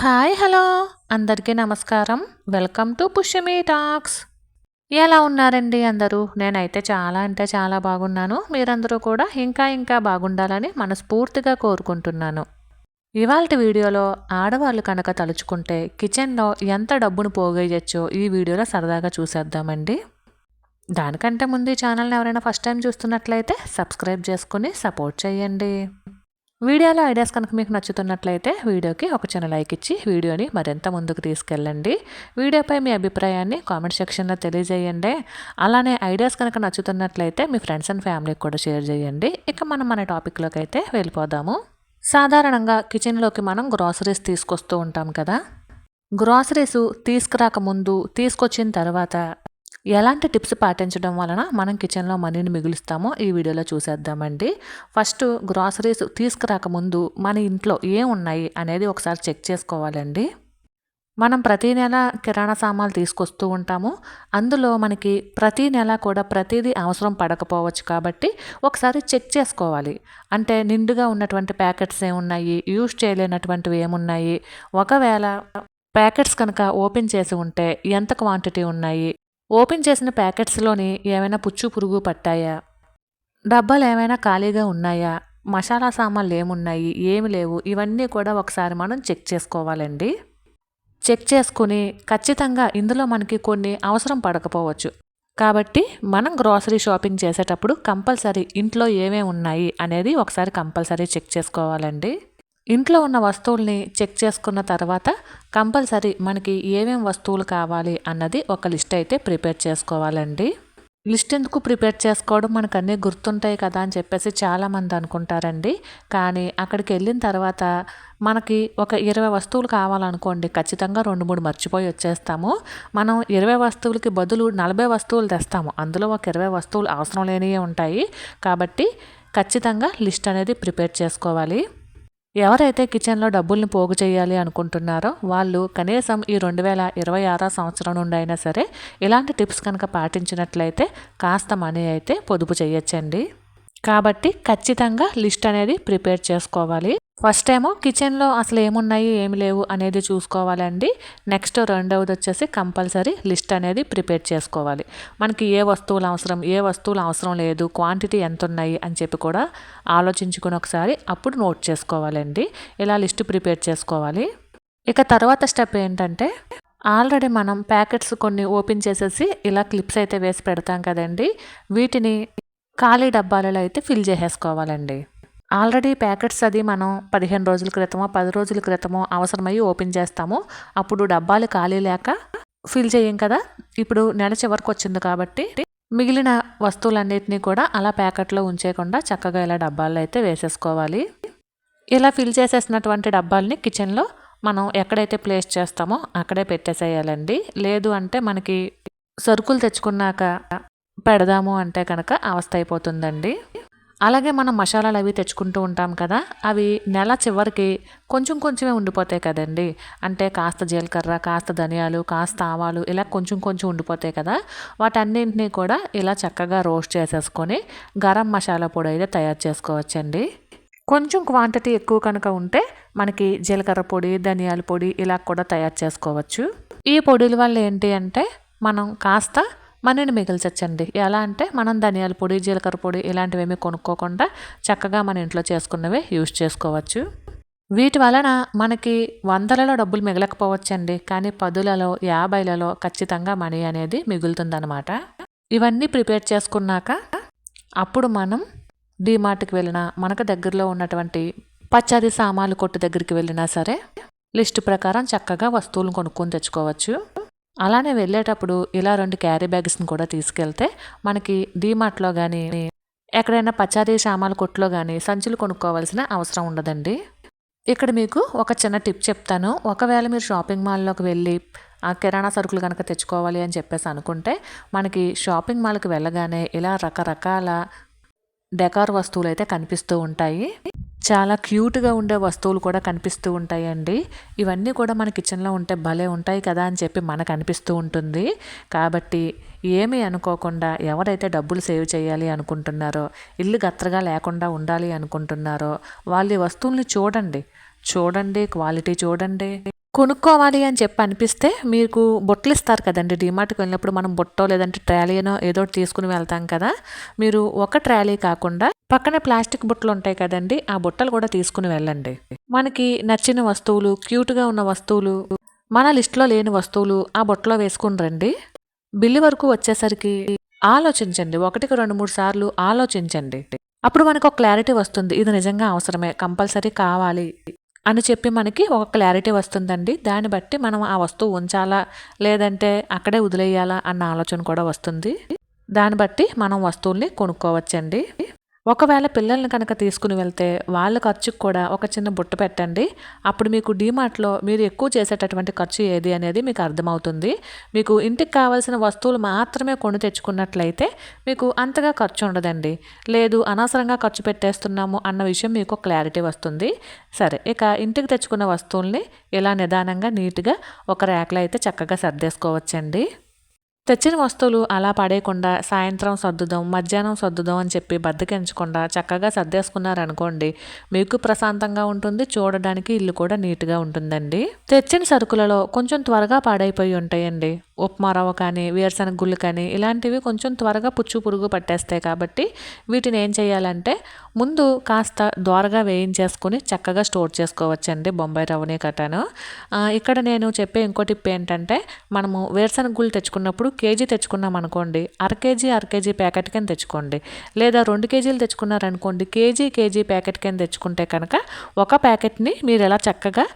Hi hello. అందరికీ నమస్కారం. Welcome to Pushyami talks. ఎలా ఉన్నారండి అందరూ? నేనైతే చాలా అంటే చాలా బాగున్నాను. మీరందరూ కూడా ఇంకా ఇంకా బాగుండాలని మనస్ఫూర్తిగా కోరుకుంటున్నాను. ఇవాళ వీడియోలో ఆడవాళ్ళు కనుక తలుచుకుంటే కిచెన్లో ఎంత డబ్బును పోగేయచ్చో ఈ వీడియోలో సరదాగా చూసేద్దామండి. దానికంటే ముందు ఈ ఛానల్ని ఎవరైనా ఫస్ట్ టైం చూస్తున్నట్లయితే సబ్స్క్రైబ్ చేసుకుని సపోర్ట్ చేయండి. వీడియోలో ఐడియాస్ కనుక మీకు నచ్చుతున్నట్లయితే వీడియోకి ఒక చిన్న లైక్ ఇచ్చి వీడియోని మరింత ముందుకు తీసుకెళ్ళండి. వీడియోపై మీ అభిప్రాయాన్ని కామెంట్ సెక్షన్లో తెలియజేయండి. అలానే ఐడియాస్ కనుక నచ్చుతున్నట్లయితే మీ ఫ్రెండ్స్ అండ్ ఫ్యామిలీకి కూడా షేర్ చేయండి. ఇక మనం మన టాపిక్లోకి అయితే వెళ్ళిపోదాము. సాధారణంగా కిచెన్లోకి మనం గ్రాసరీస్ తీసుకొస్తూ ఉంటాం కదా? గ్రాసరీస్ తీసుకురాక ముందు తీసుకొచ్చిన తర్వాత ఎలాంటి టిప్స్ పాటించడం వలన మనం కిచెన్లో మనీని మిగులుస్తామో ఈ వీడియోలో చూసేద్దామండి. ఫస్ట్ గ్రాసరీస్ తీసుకురాకముందు మన ఇంట్లో ఏం ఉన్నాయి అనేది ఒకసారి చెక్ చేసుకోవాలండి. మనం ప్రతీ నెల కిరాణా సామాన్లు తీసుకొస్తూ ఉంటాము. అందులో మనకి ప్రతి నెల కూడా ప్రతిదీ అవసరం పడకపోవచ్చు కాబట్టి ఒకసారి చెక్ చేసుకోవాలి. అంటే నిండుగా ఉన్నటువంటి ప్యాకెట్స్ ఏమున్నాయి యూజ్ చేయలేనటువంటివి ఏమున్నాయి ఒకవేళ ప్యాకెట్స్ కనుక ఓపెన్ చేసి ఉంటే ఎంత క్వాంటిటీ ఉన్నాయి ఓపెన్ చేసిన ప్యాకెట్స్లోని ఏమైనా పుచ్చు పురుగు పట్టాయా? డబ్బాలు ఏమైనా ఖాళీగా ఉన్నాయా? మసాలా సామాన్లు ఏమున్నాయి? ఏమి లేవు? ఇవన్నీ కూడా ఒకసారి మనం చెక్ చేసుకోవాలండి. చెక్ చేసుకుని ఖచ్చితంగా ఇందులో మనకి కొన్ని అవసరం పడకపోవచ్చు. కాబట్టి మనం గ్రాసరీ షాపింగ్ చేసేటప్పుడు కంపల్సరీ ఇంట్లో ఏమేమి ఉన్నాయి అనేది ఒకసారి కంపల్సరీ చెక్ చేసుకోవాలండి. ఇంట్లో ఉన్న వస్తువుల్ని చెక్ చేసుకున్న తర్వాత కంపల్సరీ మనకి ఏమేం వస్తువులు కావాలి అన్నది ఒక లిస్ట్ అయితే ప్రిపేర్ చేసుకోవాలండి. లిస్ట్ ఎందుకు ప్రిపేర్ చేసుకోవడం మనకు అన్నీ గుర్తుంటాయి కదా అని చెప్పేసి చాలామంది అనుకుంటారండి. కానీ అక్కడికి వెళ్ళిన తర్వాత మనకి ఒక ఇరవై వస్తువులు కావాలనుకోండి ఖచ్చితంగా రెండు మూడు మర్చిపోయి వచ్చేస్తాము. మనం ఇరవై వస్తువులకి బదులు నలభై వస్తువులు తెస్తాము. అందులో ఒక ఇరవై వస్తువులు అవసరం లేనివే ఉంటాయి. కాబట్టి ఖచ్చితంగా లిస్ట్ అనేది ప్రిపేర్ చేసుకోవాలి. ఎవరైతే కిచెన్లో డబ్బుల్ని పోగు చేయాలి అనుకుంటున్నారో వాళ్ళు కనీసం ఈ రెండు వేల ఇరవై ఆరో సంవత్సరం నుండి అయినా సరే ఇలాంటి టిప్స్ కనుక పాటించినట్లయితే కాస్త మనీ అయితే పొదుపు చేయొచ్చండి. కాబట్టి ఖచ్చితంగా లిస్ట్ అనేది ప్రిపేర్ చేసుకోవాలి. ఫస్ట్ ఏమో కిచెన్లో అసలు ఏమున్నాయి ఏమి లేవు అనేది చూసుకోవాలండి. నెక్స్ట్ రెండవది వచ్చేసి కంపల్సరీ లిస్ట్ అనేది ప్రిపేర్ చేసుకోవాలి. మనకి ఏ వస్తువులు అవసరం ఏ వస్తువులు అవసరం లేదు క్వాంటిటీ ఎంత ఉన్నాయి అని చెప్పి కూడా ఆలోచించుకుని ఒకసారి అప్పుడు నోట్ చేసుకోవాలండి. ఇలా లిస్ట్ ప్రిపేర్ చేసుకోవాలి. ఇక తర్వాత స్టెప్ ఏంటంటే ఆల్రెడీ మనం ప్యాకెట్స్ కొన్ని ఓపెన్ చేసేసి ఇలా క్లిప్స్ అయితే వేసి పెడతాం కదండి. వీటిని ఖాళీ డబ్బాలలో అయితే ఫిల్ చేసేసుకోవాలండి. ఆల్రెడీ ప్యాకెట్స్ అది మనం పదిహేను రోజుల క్రితమో పది రోజుల క్రితమో అవసరమయ్యి ఓపెన్ చేస్తాము. అప్పుడు డబ్బాలు ఖాళీ లేక ఫిల్ చేయం కదా. ఇప్పుడు నెల చివరికి వచ్చింది కాబట్టి మిగిలిన వస్తువులన్నిటినీ కూడా అలా ప్యాకెట్లో ఉంచేయకుండా చక్కగా ఇలా డబ్బాల్లో అయితే వేసేసుకోవాలి. ఇలా ఫిల్ చేసేసినటువంటి డబ్బాల్ని కిచెన్లో మనం ఎక్కడైతే ప్లేస్ చేస్తామో అక్కడే పెట్టేసేయాలండి. లేదు అంటే మనకి సరుకులు తెచ్చుకున్నాక పెడదాము అంటే కనుక అవస్థ అయిపోతుందండి. అలాగే మనం మసాలాలు అవి తెచ్చుకుంటూ ఉంటాం కదా అవి నెల చివరికి కొంచెం కొంచెమే ఉండిపోతాయి కదండి. అంటే కాస్త జీలకర్ర కాస్త ధనియాలు కాస్త ఆవాలు ఇలా కొంచెం కొంచెం ఉండిపోతాయి కదా. వాటన్నింటినీ కూడా ఇలా చక్కగా రోస్ట్ చేసేసుకొని గరం మసాలా పొడి అయితే తయారు చేసుకోవచ్చండి. కొంచెం క్వాంటిటీ ఎక్కువ కనుక ఉంటే మనకి జీలకర్ర పొడి ధనియాల పొడి ఇలా కూడా తయారు చేసుకోవచ్చు. ఈ పొడిల వల్ల ఏంటి అంటే మనం కాస్త మనని మిగిల్చచ్చండి. ఎలా అంటే మనం ధనియాల పొడి జీలకర్ర పొడి ఇలాంటివి ఏమీ కొనుక్కోకుండా చక్కగా మన ఇంట్లో చేసుకున్నవే యూజ్ చేసుకోవచ్చు. వీటి వలన మనకి వందలలో డబ్బులు మిగలకపోవచ్చండి. కానీ పదులలో యాభైలలో ఖచ్చితంగా మనీ అనేది మిగులుతుందనమాట ఇవన్నీ ప్రిపేర్ చేసుకున్నాక అప్పుడు మనం డీమార్ట్కి వెళ్ళినా మనకు దగ్గరలో ఉన్నటువంటి పచ్చది సామాన్లు కొట్టు దగ్గరికి వెళ్ళినా సరే లిస్టు ప్రకారం చక్కగా వస్తువులను కొనుక్కొని తెచ్చుకోవచ్చు. అలానే వెళ్ళేటప్పుడు ఇలా రెండు క్యారీ బ్యాగ్స్ని కూడా తీసుకెళ్తే మనకి డీమార్ట్లో కానీ ఎక్కడైనా పచారీ సామాన్ల కొట్లో కానీ సంచులు కొనుక్కోవాల్సిన అవసరం ఉండదండి. ఇక్కడ మీకు ఒక చిన్న టిప్ చెప్తాను. ఒకవేళ మీరు షాపింగ్ మాల్లోకి వెళ్ళి ఆ కిరాణా సరుకులు కనుక తెచ్చుకోవాలి అని చెప్పేసి అనుకుంటే మనకి షాపింగ్ మాల్కి వెళ్ళగానే ఇలా రకరకాల డెకార్ వస్తువులు అయితే కనిపిస్తూ ఉంటాయి. చాలా క్యూట్గా ఉండే వస్తువులు కూడా కనిపిస్తూ ఉంటాయండి. ఇవన్నీ కూడా మన కిచెన్లో ఉంటే భలే ఉంటాయి కదా అని చెప్పి మనకు అనిపిస్తూ ఉంటుంది. కాబట్టి ఏమీ అనుకోకుండా ఎవరైతే డబ్బులు సేవ్ చేయాలి అనుకుంటున్నారో ఇల్లు గత్రగా లేకుండా ఉండాలి అనుకుంటున్నారో వాళ్ళ వస్తువుల్ని చూడండి. చూడండి క్వాలిటీ చూడండి. కొనుక్కోవాలి అని చెప్పి అనిపిస్తే మీకు బొట్టలు ఇస్తారు కదండి. డిమార్ట్కి వెళ్ళినప్పుడు మనం బొట్టో లేదంటే ట్రాలీనో ఏదో తీసుకుని వెళ్తాం కదా. మీరు ఒక ట్రాలీ కాకుండా పక్కనే ప్లాస్టిక్ బుట్టలు ఉంటాయి కదండి. ఆ బుట్టలు కూడా తీసుకుని వెళ్ళండి. మనకి నచ్చిన వస్తువులు క్యూట్గా ఉన్న వస్తువులు మన లిస్ట్లో లేని వస్తువులు ఆ బుట్టలో వేసుకుని రండి. బిల్లు వరకు వచ్చేసరికి ఆలోచించండి. ఒకటికి రెండు మూడు సార్లు ఆలోచించండి. అప్పుడు మనకు ఒక క్లారిటీ వస్తుంది. ఇది నిజంగా అవసరమే. కంపల్సరీ కావాలి. అని చెప్పి మనకి ఒక క్లారిటీ వస్తుందండి. దాన్ని బట్టి మనం ఆ వస్తువు ఉంచాలా లేదంటే అక్కడే వదిలేయాలా అన్న ఆలోచన కూడా వస్తుంది. దాన్ని బట్టి మనం వస్తువుల్ని కొనుక్కోవచ్చండి. ఒకవేళ పిల్లల్ని కనుక తీసుకుని వెళ్తే వాళ్ళ ఖర్చుకు కూడా ఒక చిన్న బుట్ట పెట్టండి. అప్పుడు మీకు డీమార్ట్లో మీరు ఎక్కువ చేసేటటువంటి ఖర్చు ఏది అనేది మీకు అర్థమవుతుంది. మీకు ఇంటికి కావాల్సిన వస్తువులు మాత్రమే కొని తెచ్చుకున్నట్లయితే మీకు అంతగా ఖర్చు ఉండదండి. లేదు అనవసరంగా ఖర్చు పెట్టేస్తున్నాము అన్న విషయం మీకు క్లారిటీ వస్తుంది. సరే ఇక ఇంటికి తెచ్చుకున్న వస్తువుల్ని ఇలా నిదానంగా నీట్గా ఒక ర్యాక్లో అయితే చక్కగా సర్దేసుకోవచ్చండి. తెచ్చిన వస్తువులు అలా పడేయకుండా సాయంత్రం సర్దుదాం మధ్యాహ్నం సర్దుదాం అని చెప్పి బద్దకించకుండా చక్కగా సర్దేసుకున్నారనుకోండి మీకు ప్రశాంతంగా ఉంటుంది చూడడానికి ఇల్లు కూడా నీట్గా ఉంటుందండి. తెచ్చిన సరుకులలో కొంచెం త్వరగా పాడైపోయి ఉంటాయండి. ఉప్మా రవ్వ కానీ వేరుశనగ గుళ్ళు కానీ ఇలాంటివి కొంచెం త్వరగా పుచ్చు పురుగు పట్టేస్తాయి కాబట్టి వీటిని ఏం చేయాలంటే ముందు కాస్త దోరగా వేయించేసుకుని చక్కగా స్టోర్ చేసుకోవచ్చండి బొంబాయి రవ్వని కట్టను ఇక్కడ నేను చెప్పే ఇంకో టిప్ ఏంటంటే మనము వేరుశనగ గుళ్ళు తెచ్చుకున్నప్పుడు కేజీ తెచ్చుకున్నాం అనుకోండి అర కేజీ అర కేజీ ప్యాకెట్ కింద తెచ్చుకోండి. లేదా రెండు కేజీలు తెచ్చుకున్నారనుకోండి కేజీ కేజీ ప్యాకెట్ కింద తెచ్చుకుంటే కనుక ఒక ప్యాకెట్ని మీరు ఎలా చక్కగా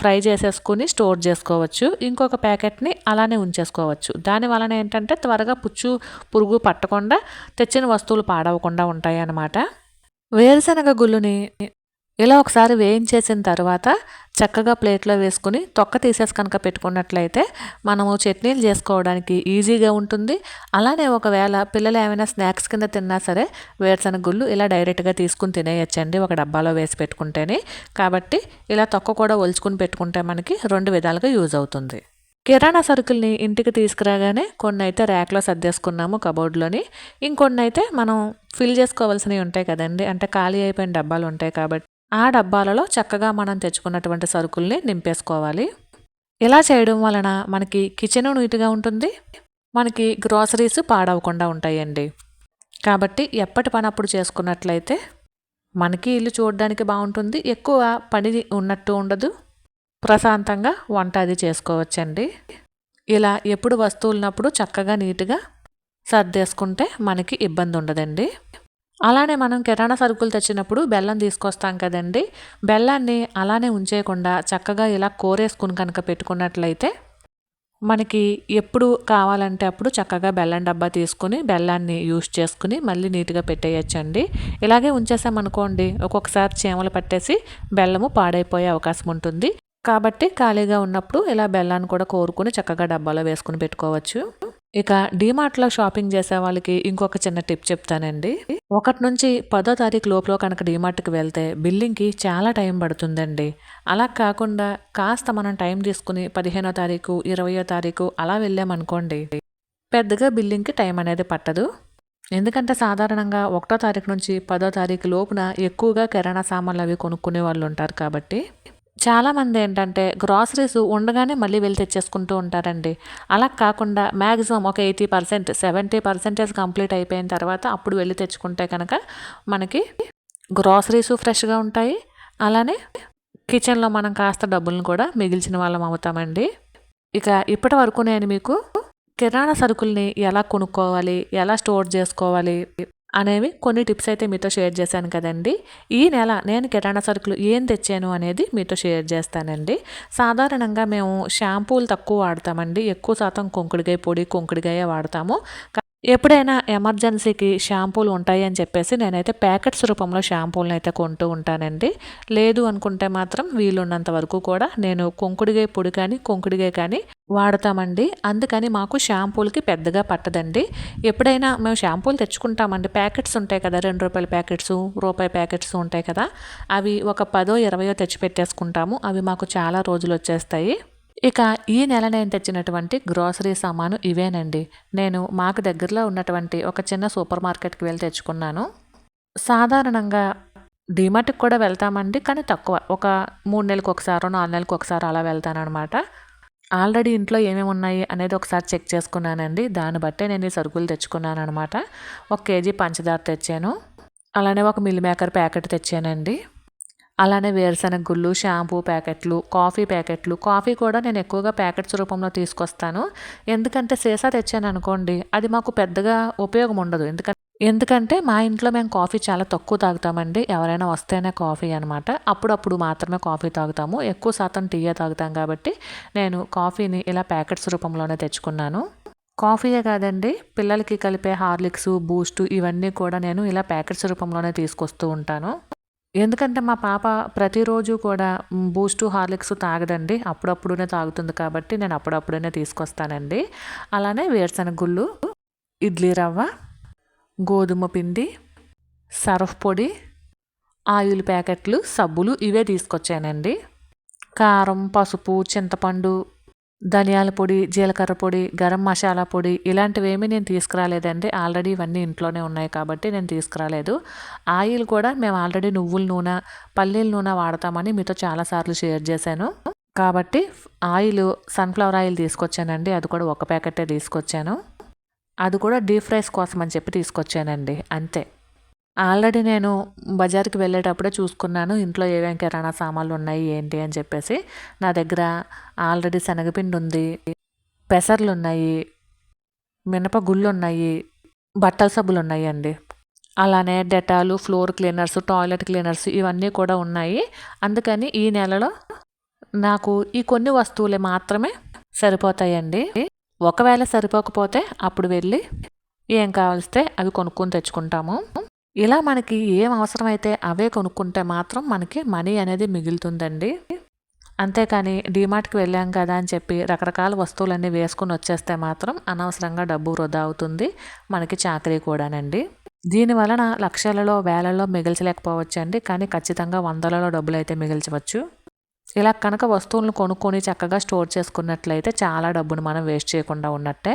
ఫ్రై చేసేసుకుని స్టోర్ చేసుకోవచ్చు. ఇంకొక ప్యాకెట్ని అలానే ఉంచేసుకోవచ్చు. దాని వలన ఏంటంటే త్వరగా పుచ్చు పురుగు పట్టకుండా తెచ్చిన వస్తువులు పాడవకుండా ఉంటాయి అన్నమాట వేరుశనగ గుళ్ళుని ఇలా ఒకసారి వేయించేసిన తర్వాత చక్కగా ప్లేట్లో వేసుకుని తొక్క తీసేసి కనుక పెట్టుకున్నట్లయితే మనము చట్నీలు చేసుకోవడానికి ఈజీగా ఉంటుంది. అలానే ఒకవేళ పిల్లలు ఏమైనా స్నాక్స్ కింద తిన్నా సరే వేరుశనగ గుళ్ళు ఇలా డైరెక్ట్గా తీసుకుని తినేయచ్చండి. ఒక డబ్బాలో వేసి పెట్టుకుంటేనే. కాబట్టి ఇలా తొక్క కూడా ఒలుచుకుని పెట్టుకుంటే మనకి రెండు విధాలుగా యూజ్ అవుతుంది. కిరాణా సరుకుల్ని ఇంటికి తీసుకురాగానే కొన్ని అయితే ర్యాక్లో సర్దేసుకున్నాము కబోర్డ్లోని. ఇంకొన్ని అయితే మనం ఫిల్ చేసుకోవాల్సినవి ఉంటాయి కదండి. అంటే ఖాళీ అయిపోయిన డబ్బాలు ఉంటాయి కాబట్టి ఆ డబ్బాలలో చక్కగా మనం తెచ్చుకున్నటువంటి సరుకుల్ని నింపేసుకోవాలి. ఇలా చేయడం వలన మనకి కిచెన్ నీట్గా ఉంటుంది. మనకి గ్రాసరీస్ పాడవకుండా ఉంటాయండి. కాబట్టి ఎప్పటి పని అప్పుడు చేసుకున్నట్లయితే మనకి ఇల్లు చూడడానికి బాగుంటుంది. ఎక్కువ పని ఉన్నట్టు ఉండదు. ప్రశాంతంగా వంట అది చేసుకోవచ్చండి. ఇలా ఎప్పుడు వస్తువులనప్పుడు చక్కగా నీట్గా సర్దేసుకుంటే మనకి ఇబ్బంది ఉండదండి అలానే మనం కిరాణా సరుకులు తెచ్చినప్పుడు బెల్లం తీసుకొస్తాం కదండి. బెల్లాన్ని అలానే ఉంచేయకుండా చక్కగా ఇలా కోరేసుకుని కనుక పెట్టుకున్నట్లయితే మనకి ఎప్పుడు కావాలంటే అప్పుడు చక్కగా బెల్లం డబ్బా తీసుకుని బెల్లాన్ని యూస్ చేసుకుని మళ్ళీ నీట్గా పెట్టేయచ్చండి. ఇలాగే ఉంచేసామనుకోండి ఒక్కొక్కసారి చీమలు పట్టేసి బెల్లము పాడైపోయే అవకాశం ఉంటుంది కాబట్టి ఖాళీగా ఉన్నప్పుడు ఇలా బెల్లాన్ని కూడా కోరుకుని చక్కగా డబ్బాలో వేసుకుని పెట్టుకోవచ్చు. ఇక డీమార్ట్లో షాపింగ్ చేసే వాళ్ళకి ఇంకొక చిన్న టిప్ చెప్తానండి. ఒకటి నుంచి పదో తారీఖు లోపల కనుక డీమార్ట్కి వెళ్తే బిల్లింగ్కి చాలా టైం పడుతుందండి. అలా కాకుండా కాస్త మనం టైం తీసుకుని పదిహేనో తారీఖు ఇరవయో తారీఖు అలా వెళ్ళామనుకోండి పెద్దగా బిల్లింగ్కి టైం అనేది పట్టదు. ఎందుకంటే సాధారణంగా ఒకటో తారీఖు నుంచి పదో తారీఖు లోపున ఎక్కువగా కిరాణా సామాన్లు అవి కొనుక్కునే వాళ్ళు ఉంటారు కాబట్టి చాలామంది ఏంటంటే గ్రాసరీస్ ఉండగానే మళ్ళీ వెళ్ళి తెచ్చేసుకుంటూ ఉంటారండి. అలా కాకుండా మ్యాక్సిమం ఒక eighty percent seventy percentage complete అయిపోయిన తర్వాత అప్పుడు వెళ్ళి తెచ్చుకుంటే కనుక మనకి గ్రాసరీస్ ఫ్రెష్గా ఉంటాయి. అలానే కిచెన్లో మనం కాస్త డబ్బులను కూడా మిగిల్చిన వాళ్ళం అవుతామండి. ఇక ఇప్పటి వరకు నేను మీకు కిరాణా సరుకుల్ని ఎలా కొనుక్కోవాలి ఎలా స్టోర్ చేసుకోవాలి అనేవి కొన్ని టిప్స్ అయితే మీతో షేర్ చేశాను కదండి. ఈ నెల నేను కిరాణా సరుకులు ఏం తెచ్చాను అనేది మీతో షేర్ చేస్తానండి. సాధారణంగా మేము షాంపూలు తక్కువ వాడతామండి. ఎక్కువ శాతం కుంకుడికాయ పొడి కుంకుడికాయ వాడతాము. ఎప్పుడైనా ఎమర్జెన్సీకి షాంపూలు ఉంటాయి అని చెప్పేసి నేనైతే ప్యాకెట్స్ రూపంలో షాంపూలను అయితే కొంటూ ఉంటానండి. లేదు అనుకుంటే మాత్రం వీలున్నంత వరకు కూడా నేను కుంకుడిగాయ పొడి కానీ కుంకుడిగాయ కానీ వాడతామండి. అందుకని మాకు షాంపూలకి పెద్దగా పట్టదండి. ఎప్పుడైనా మేము షాంపూలు తెచ్చుకుంటామండి. ప్యాకెట్స్ ఉంటాయి కదా రెండు రూపాయల ప్యాకెట్స్ రూపాయి ప్యాకెట్స్ ఉంటాయి కదా అవి ఒక పదో ఇరవయో తెచ్చి పెట్టేసుకుంటాము. అవి మాకు చాలా రోజులు వచ్చేస్తాయి. ఇక ఈ నెల నేను తెచ్చినటువంటి గ్రోసరీ సామాను ఇవేనండి. నేను మాకు దగ్గరలో ఉన్నటువంటి ఒక చిన్న సూపర్ మార్కెట్కి వెళ్ళి తెచ్చుకున్నాను. సాధారణంగా డీమార్ట్కి కూడా వెళ్తామండి కానీ తక్కువ. ఒక మూడు నెలలకు ఒకసారి నాలుగు నెలలకు ఒకసారి అలా వెళ్తానమాట ఆల్రెడీ ఇంట్లో ఏమేమి ఉన్నాయి అనేది ఒకసారి చెక్ చేసుకున్నానండి. దాన్ని బట్టే నేను ఈ సరుకులు తెచ్చుకున్నాను అనమాట ఒక కేజీ పంచదార తెచ్చాను. అలానే ఒక మిల్ మేకర్ ప్యాకెట్ తెచ్చానండి. అలానే వేరుశనగ గుళ్ళు షాంపూ ప్యాకెట్లు కాఫీ ప్యాకెట్లు. కాఫీ కూడా నేను ఎక్కువగా ప్యాకెట్స్ రూపంలో తీసుకొస్తాను. ఎందుకంటే సీసా తెచ్చాను అనుకోండి అది మాకు పెద్దగా ఉపయోగం ఉండదు. ఎందుకంటే ఎందుకంటే మా ఇంట్లో మేము కాఫీ చాలా తక్కువ తాగుతామండి. ఎవరైనా వస్తేనే కాఫీ అనమాట అప్పుడప్పుడు మాత్రమే కాఫీ తాగుతాము. ఎక్కువ శాతం టీయే తాగుతాం కాబట్టి నేను కాఫీని ఇలా ప్యాకెట్స్ రూపంలోనే తెచ్చుకున్నాను. కాఫీయే కాదండి పిల్లలకి కలిపే హార్లిక్స్ బూస్ట్ ఇవన్నీ కూడా నేను ఇలా ప్యాకెట్స్ రూపంలోనే తీసుకొస్తూ ఉంటాను. ఎందుకంటే మా పాప ప్రతిరోజు కూడా బూస్టు హార్లిక్స్ తాగదండి. అప్పుడప్పుడునే తాగుతుంది కాబట్టి నేను అప్పుడప్పుడునే తీసుకొస్తానండి. అలానే వేరుశనగ గుళ్ళు ఇడ్లీ రవ్వ గోధుమ పిండి సరఫ్ పొడి ఆయిల్ ప్యాకెట్లు సబ్బులు ఇవే తీసుకొచ్చానండి. కారం పసుపు చింతపండు ధనియాల పొడి జీలకర్ర పొడి గరం మసాలా పొడి ఇలాంటివేమీ నేను తీసుకురాలేదండి. ఆల్రెడీ ఇవన్నీ ఇంట్లోనే ఉన్నాయి కాబట్టి నేను తీసుకురాలేదు. ఆయిల్ కూడా మేము ఆల్రెడీ నువ్వుల నూనె పల్లీల నూనె వాడతామని మీతో చాలాసార్లు షేర్ చేశాను. కాబట్టి ఆయిల్ సన్ఫ్లవర్ ఆయిల్ తీసుకొచ్చానండి. అది కూడా ఒక ప్యాకెటే తీసుకొచ్చాను. అది కూడా డీప్ ఫ్రైస్ కోసం అని చెప్పి తీసుకొచ్చానండి. అంతే. ఆల్రెడీ నేను బజార్కి వెళ్ళేటప్పుడే చూసుకున్నాను ఇంట్లో ఏమేమి కిరాణా సామాన్లు ఉన్నాయి ఏంటి అని చెప్పేసి. నా దగ్గర ఆల్రెడీ శనగపిండి ఉంది పెసర్లు ఉన్నాయి మినపగుళ్ళు ఉన్నాయి బట్టల సబ్బులు ఉన్నాయి అండి అలానే డెటాలు ఫ్లోర్ క్లీనర్స్ టాయిలెట్ క్లీనర్స్ ఇవన్నీ కూడా ఉన్నాయి. అందుకని ఈ నెలలో నాకు ఈ కొన్ని వస్తువులే మాత్రమే సరిపోతాయండి. ఒకవేళ సరిపోకపోతే అప్పుడు వెళ్ళి ఏం కావలిస్తే అవి కొనుక్కొని తెచ్చుకుంటాము. ఇలా మనకి ఏం అవసరమైతే అవే కొనుక్కుంటే మాత్రం మనకి మనీ అనేది మిగులుతుందండి. అంతేకాని డీమార్ట్కి వెళ్ళాం కదా అని చెప్పి రకరకాల వస్తువులన్నీ వేసుకుని వచ్చేస్తే మాత్రం అనవసరంగా డబ్బు వృధా అవుతుంది. మనకి చాకరీ కూడానండి. దీని వలన లక్షలలో వేలలో మిగిల్చలేకపోవచ్చండి. కానీ ఖచ్చితంగా వందలలో డబ్బులు అయితే మిగిల్చవచ్చు. ఇలా కనుక వస్తువులను కొనుక్కొని చక్కగా స్టోర్ చేసుకున్నట్లయితే చాలా డబ్బును మనం వేస్ట్ చేయకుండా ఉన్నట్టే.